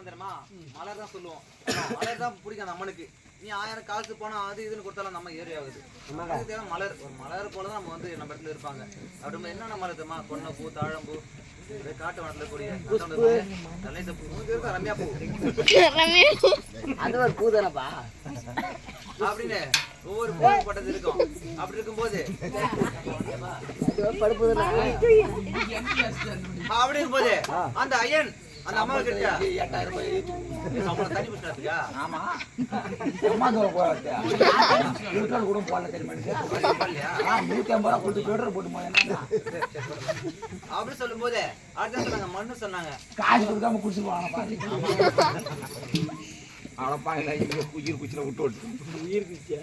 என்ன தெரியுமா? மலர் தான் சொல்லுவோம். மலர் தான் பிடிக்கும் அந்த அம்மனுக்கு. நீ ஆயிரம் காசு போனா அது இதுன்னு கொடுத்தாலும் நம்ம ஏறி ஆகுது. நமக்கு மலர். ஒரு மலர் போல தான் நம்ம வந்து நம்ம இடத்துல இருப்பாங்க. அப்படி என்னென்ன மலர் தெரியுமா? கொன்ன பூ தாழம்பூ காட்டு வனத்துல கூடிய ரம்யா பூ. அது பூ தானப்பா? அப்படின்னு ஒவ்வொரு பூ பட்டது இருக்கும். அப்படி இருக்கும்போது அப்படி இருக்கும்போது அந்த ஐயன் அந்த அம்மா கிட்ட. சம்பளம் தண்ணி பிடிச்சிருக்கா ஆமா. தூரம் நூற்றாண்டு கூட போடல தெரியுமா நூத்தி ஐம்பது ரூபா கொடுத்து பெட்ரோல் போட்டு போய் என்ன அப்படி சொல்லும்போது அடுத்த சொன்னாங்க மண்ணு சொன்னாங்க. காசு கொடுக்காம குடிச்சு போவானப்பா அவனப்பா இல்லை உயிர் குச்சியில் விட்டு விட்டு. உயிர் குச்சியா?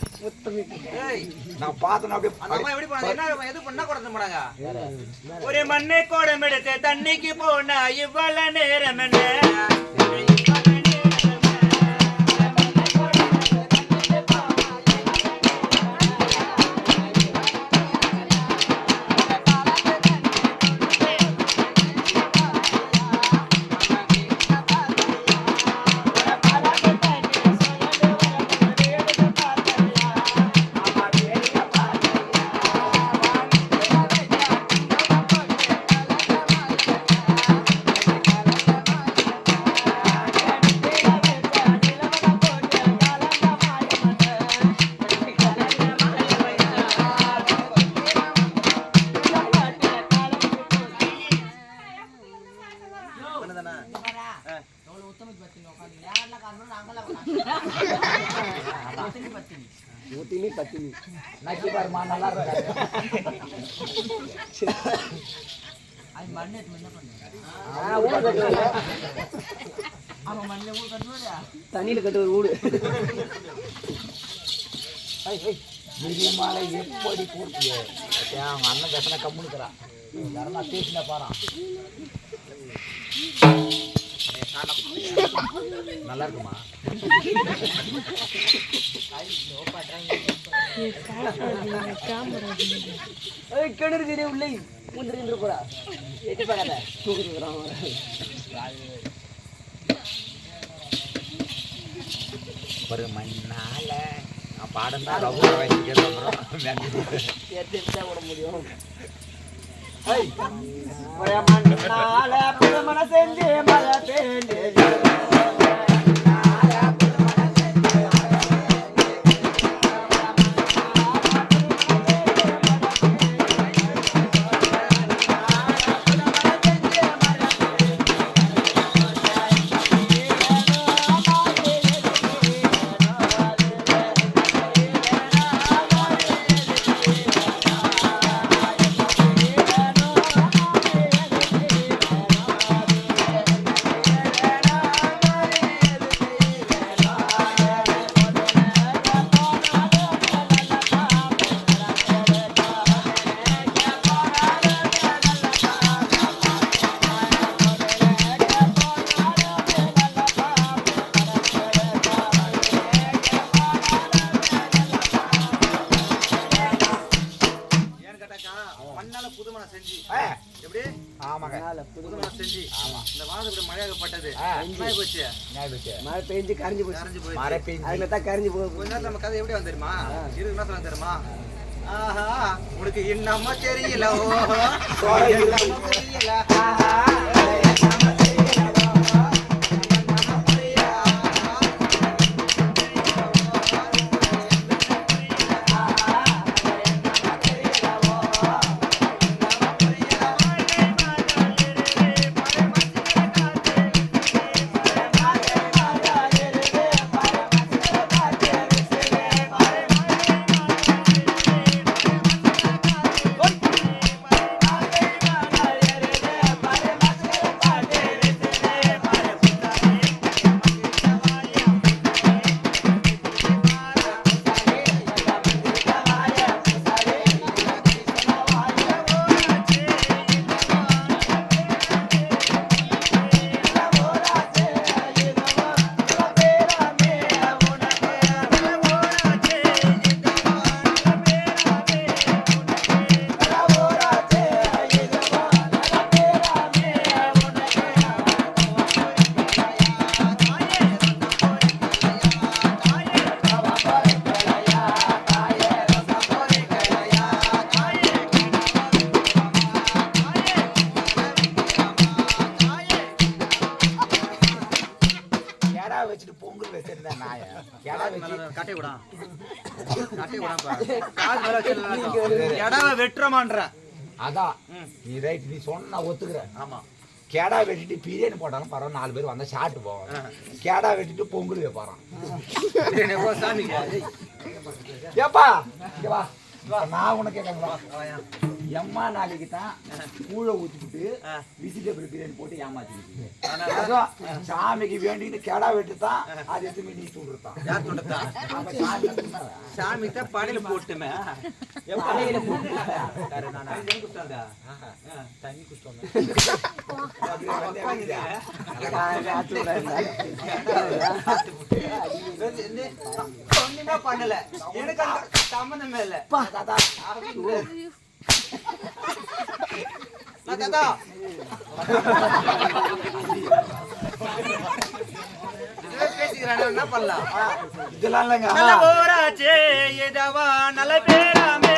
நாங்க போய் இங்க ஒரு வேணா பண்ணிட்டா ஒண்ணு நினைக்கலாம். மோசமான ஆளு, பார்க்கும்போது தெரிஞ்சு பையன் ஏய், நான் பார்த்தேன் அப்படியே அந்த அம்மா எப்படி போனாங்க? என்ன எது பண்ணா கூட இருக்க மாட்டாங்க? ஒரு மண்ணை எடுத்து என்ன தண்ணியில கட்டு ஒரு ஊடு விரிமாலை எப்படி பூர்த்திய அவங்க அண்ணன் பேசினா கம்முனுக்குறான் யாரா பேசினா பாறான். நல்லா இருக்குமா கிணறு கிணறு உள்ளே. முந்திரி போடா. எட்டி பார்க்காத. தூக்கிட்டு ஒரு மண்ணால. நான் பாடம் தான் எடுத்தா விட முடியும்? செஞ்சு மழை பேண்டு ஏன்னு செஞ்சு. ஆ. எப்படி? ஆமாங்க. புதுமனை செஞ்சு. இந்த வானத்துல இப்படி மழையாக பட்டது. ஆ. என்ன ஆகி போச்சு? ஞாபகம் வச்சு. மழை பெஞ்சு கரைஞ்சு போச்சு. கரைஞ்சு போயிடுச்சு. மழை பெஞ்சு. அதுல தான் கரைஞ்சு போகுது கொஞ்ச நேரத்துல நம்ம கதை எப்படி வந்து தெரியுமா இருக்கு என்ன சொல்ல தெரியுமா? ஆஹா உனக்கு என்னமா தெரியல. ஓஹோ. என்னமா தெரியல. ஆஹா. காது மேல கட்டை விடா. கட்டை விடாப்பா காது மேல வச்சு எடவை வெட்டுறமான்ற. அதான். ம். நீ ரைட் நீ சொன்னா ஆமா. கேடா வெட்டிட்டு பிரியாணி போட்டாலும் பரவாயில்ல நாலு பேர் வந்தா சாப்பிட்டு போவாங்க கேடா வெட்டிட்டு பொங்கல் வைப்பாரான் ஏப்பா நான் உனக்கு வாயா. எம்மா நாளைக்கு தான் கூழ ஆ. வெஜிடபிள் பிரியாணி போட்டு ஏமாத்திக்கிட்டு அதான் சாமிக்கு வேண்டிட்டு கேடா வெட்டு தான் அது எடுத்து நீ சொல்றதான் யார் சொல்றதா அப்ப சாமி தான் படையில போட்டுமே. படையில போட்டு. தண்ணி தண்ணி ஒண்ணுமே பண்ணல. எனக்கு சம்மந்தமே இல்ல. என்ன பண்ணலாம் இதெல்லாம் இல்லைங்க. நல்ல ஊராச்சே இதவா நல்ல பேராமே.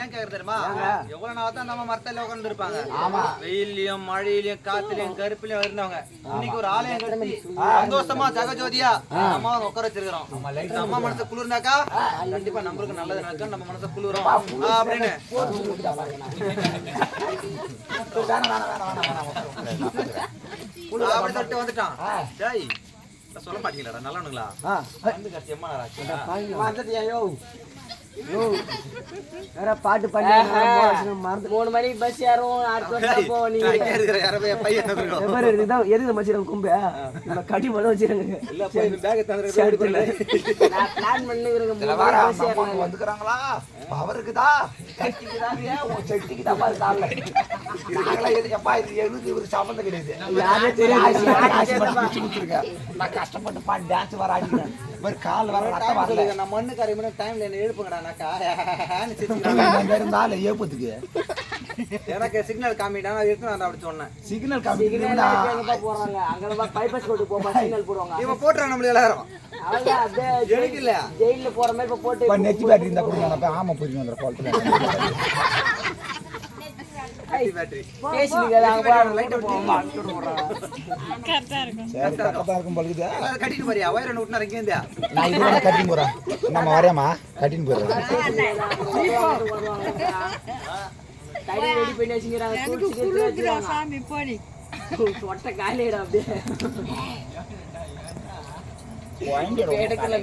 ஏன் கேக்குறது தெரியுமா? எவ்வளவு நாள் தான் நம்ம மரத்துல உட்கார்ந்து இருப்பாங்க. வெயிலையும் மழையிலயும் காத்துலயும் கருப்புலயும் இருந்தவங்க. இன்னைக்கு ஒரு ஆலயம் கட்டி சந்தோஷமா ஜெகஜோதியா அம்மா உட்கார வச்சிருக்கிறோம். அம்மா மனசு குளிர்னாக்கா கண்டிப்பா நம்மளுக்கு நல்லது நடக்கும் நம்ம மனசு குளிரும். அப்படின்னு. அப்படி சொல்லிட்டு வந்துட்டான். சொல்ல மாட்டீங்களா நல்லவனுங்களா வந்து கட்சி வேற பாட்டு பண்ணி மறந்து மூணு மணிக்கு பஸ் யாரும் அடுத்த போவோம் நீங்க இருக்குதான் எதுக்கு மச்சிரம் கும்பு? நம்ம கட்டி மட்டும் வச்சிருங்க. இல்ல போய் இந்த. நான் பிளான் அம்மா அங்க வந்துக்கிறாங்களா? அவருக்குதா கட்டிக்கிறாங்க உன் செட்டிக்குதாப்பா இது காலைல. நாங்களா எது எப்பா இது எதுக்கு இவரு சம்மந்தம் கிடையாது. யாரே தெரியாது. நான் கஷ்டப்பட்டு பாடி டான்ஸ் வர ஆடிக்கிறேன் கால் வர ரத்தம் டைம் வரல. நான் மண்ணு கரை மணி டைம்ல என்ன எழுப்புங்கடா நான் கான்னு சிரிச்சுக்கிறாங்க. இங்க இருந்தால ஏப்பத்துக்கு எனக்கு சிக்னல் காமிட்டா நான் இருக்கு நான் அப்படி சொன்னேன். சிக்னல் சிக்னல் காமிக்கிறீங்களா எங்கப்பா போறாங்க. அங்க பைபாஸ் ரோடு போப்பா சிக்னல் போடுவாங்க. இவன் போட்டுறான் நம்மள எல்லாரும். அவ்வளவுதான் அப்படியே இல்ல ஜெயில போற மாதிரி இப்ப போட்டு நெத்தி பேட்டரி இருந்தா ஆமா வந்துடுறேன் நம்ம வரையாமா? கட்டின்னு போடி. சொட்ட காலிடா அப்படியே. எடுக்கல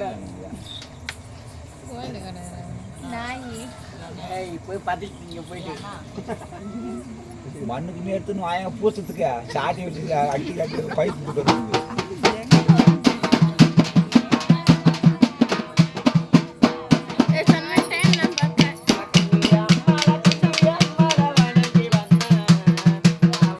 நாயி. ஏய் போய் பத்திட்டீங்க போயிட்டு. மண்ணுக்கு எடுத்துன்னு வாங்க பூசத்துக்கு. சாட்டி வச்சு அடி அடி பைப்பு போட்டு